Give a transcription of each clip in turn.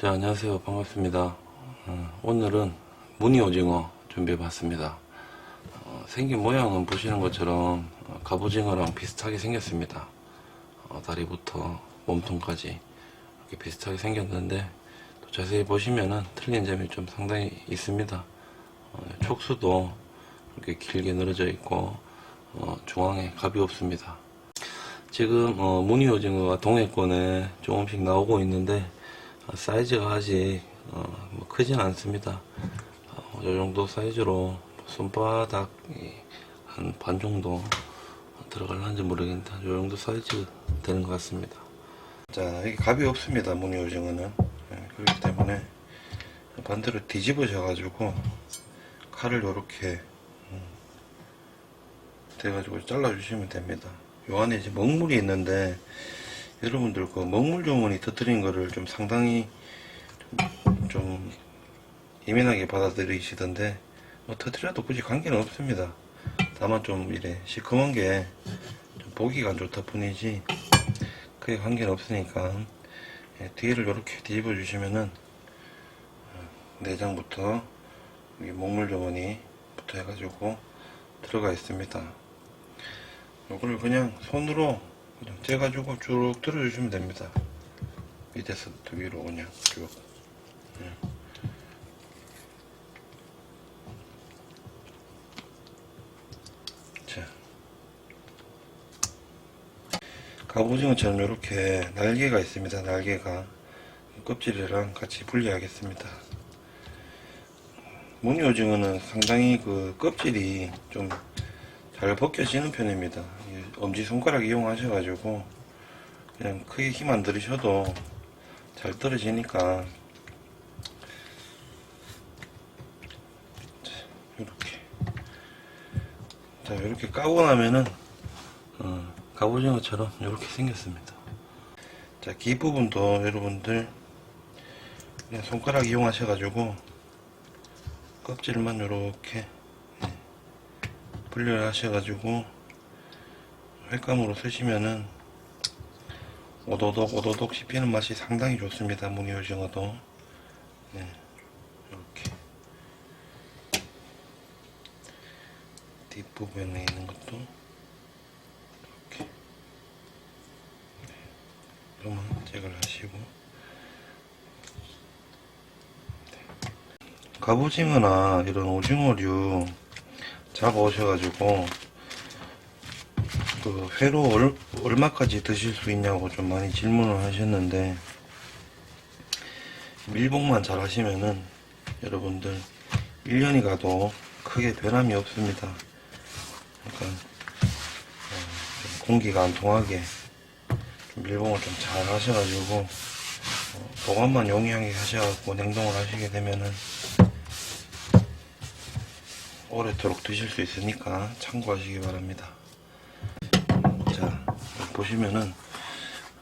자, 안녕하세요. 반갑습니다. 어, 오늘은 무늬 오징어 준비해 봤습니다. 어, 생긴 모양은 보시는 것처럼 어, 갑오징어랑 비슷하게 생겼습니다. 어, 다리부터 몸통까지 이렇게 비슷하게 생겼는데 또 자세히 보시면은 틀린 점이 좀 상당히 있습니다. 어, 촉수도 이렇게 길게 늘어져 있고 어, 중앙에 갑이 없습니다. 지금 어, 무늬 오징어가 동해권에 조금씩 나오고 있는데 어, 사이즈가 아직 어, 뭐 크진 않습니다. 어, 이 정도 사이즈로 손바닥 한 반 정도 들어갈는지 모르겠는데 이 정도 사이즈 되는 것 같습니다. 자, 이게 갑이 없습니다. 무늬 오징어는 예, 그렇기 때문에 반대로 뒤집어져 가지고 칼을 이렇게 돼가지고 잘라주시면 됩니다. 요 안에 이제 먹물이 있는데 여러분들 그 먹물 주머니 터뜨린 거를 좀 상당히 좀, 좀 예민하게 받아들이시던데 뭐 터뜨려도 굳이 관계는 없습니다. 다만 좀 이래 시커먼 게 좀 보기가 안 좋다 뿐이지 크게 관계는 없으니까 예, 뒤를 이렇게 뒤집어 주시면은 어, 내장부터 여기 먹물 주머니부터 해가지고 들어가 있습니다. 이걸 그냥 손으로 그냥 째가지고 쭉 들어주시면 됩니다. 밑에서부터 위로 그냥 쭉. 예. 자. 갑오징어처럼 이렇게 날개가 있습니다. 날개가. 껍질이랑 같이 분리하겠습니다. 무늬오징어는 상당히 그 껍질이 좀 잘 벗겨지는 편입니다. 이 엄지손가락 이용하셔가지고 그냥 크게 힘 안 들이셔도 잘 떨어지니까 자, 이렇게 자 이렇게 까고 나면은 어, 갑오징어처럼 이렇게 생겼습니다. 자, 귀 부분도 여러분들 그냥 손가락 이용하셔 가지고 껍질만 이렇게 분리를 하셔 가지고 횟감으로 쓰시면은 오도독 오도독 씹히는 맛이 상당히 좋습니다. 무늬오징어도 네, 이렇게 뒷부분에 있는 것도 이렇게 네, 이거만 제거를 하시고 네. 갑오징어나 이런 오징어류 잡아오셔가지고 그 회로 얼, 얼마까지 드실 수 있냐고 좀 많이 질문을 하셨는데 밀봉만 잘 하시면은 여러분들 1년이 가도 크게 변함이 없습니다. 그러니까 어, 좀 공기가 안 통하게 좀 밀봉을 좀 잘 하셔가지고 어, 보관만 용이하게 하셔가지고 냉동을 하시게 되면은 오래도록 드실 수 있으니까 참고하시기 바랍니다. 자, 보시면은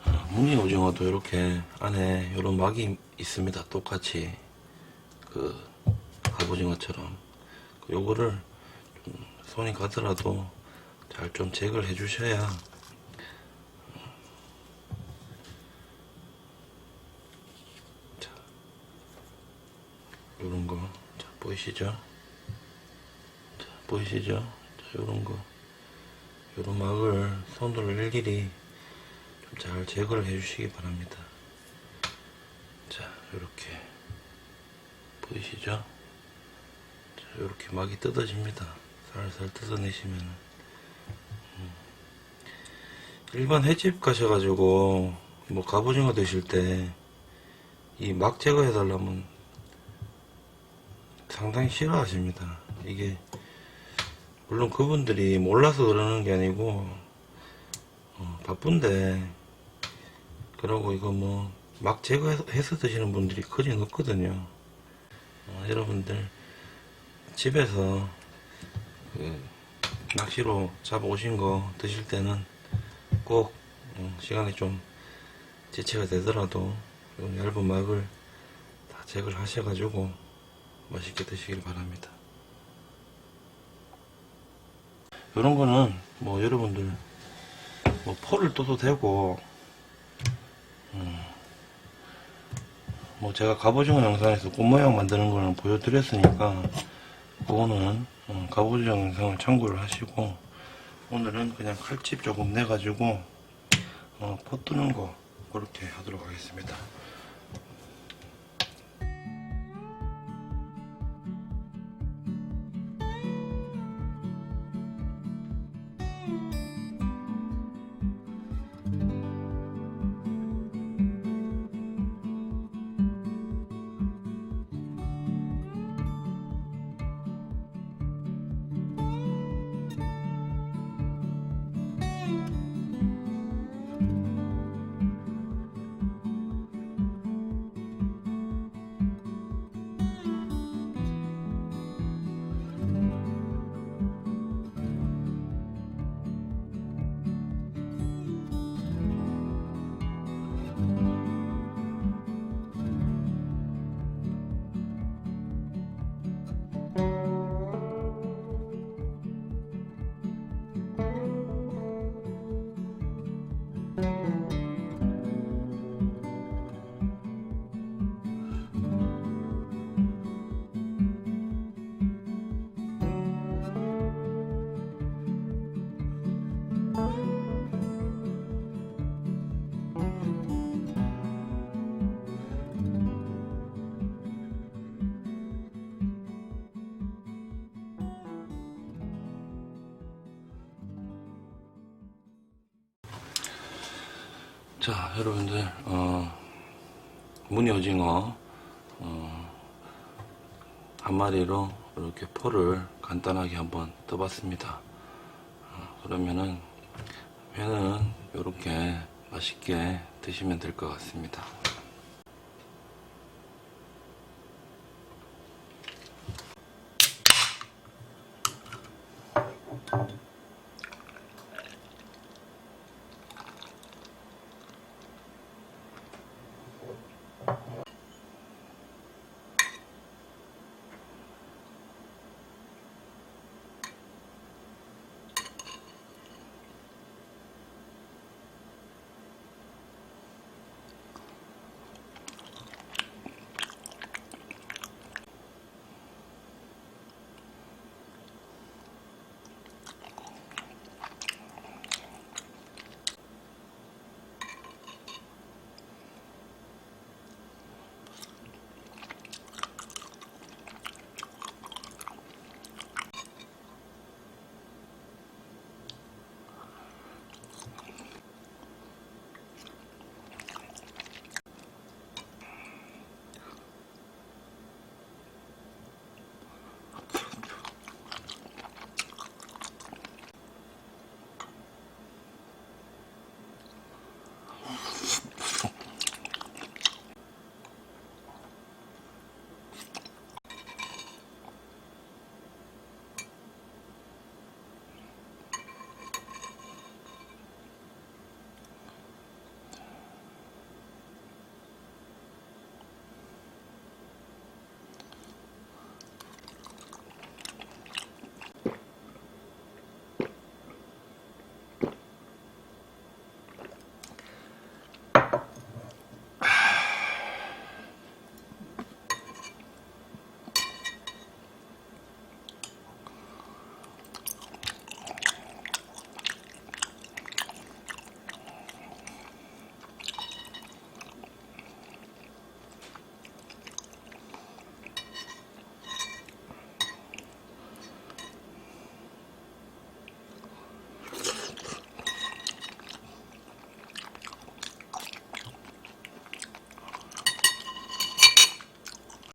어, 무늬 오징어도 이렇게 안에 이런 막이 있습니다. 똑같이 그 갑오징어처럼 그 요거를 좀 손이 가더라도 잘 좀 제거를 해주셔야 자, 요런 거 자, 보이시죠? 자, 보이시죠? 자, 요런 거. 요런 막을 손으로 일일이 좀 잘 제거를 해주시기 바랍니다. 자, 요렇게. 보이시죠? 자, 요렇게 막이 뜯어집니다. 살살 뜯어내시면은. 음. 일반 횟집 가셔가지고, 뭐, 갑오징어 드실 때, 이 막 제거해달라면 상당히 싫어하십니다. 이게, 물론 그분들이 몰라서 그러는 게 아니고 어, 바쁜데. 그러고 이거 뭐 막 제거해서 드시는 분들이 거의 없거든요. 어, 여러분들 집에서 그 낚시로 잡아오신 거 드실 때는 꼭 어, 시간이 좀 지체가 되더라도 요 얇은 막을 다 제거를 하셔가지고 맛있게 드시길 바랍니다 이런 거는 뭐 여러분들 뭐 포를 떠도 되고 음, 뭐 제가 갑오징어 영상에서 꽃 모양 만드는 거는 보여드렸으니까 그거는 어, 갑오징어 영상을 참고를 하시고 오늘은 그냥 칼집 조금 내가지고 어, 포 뜨는 거 그렇게 하도록 하겠습니다. 자, 여러분들, 어, 무늬 오징어, 어, 한 마리로 이렇게 포를 간단하게 한번 떠봤습니다. 어, 그러면은, 회는 이렇게 맛있게 드시면 될 것 같습니다.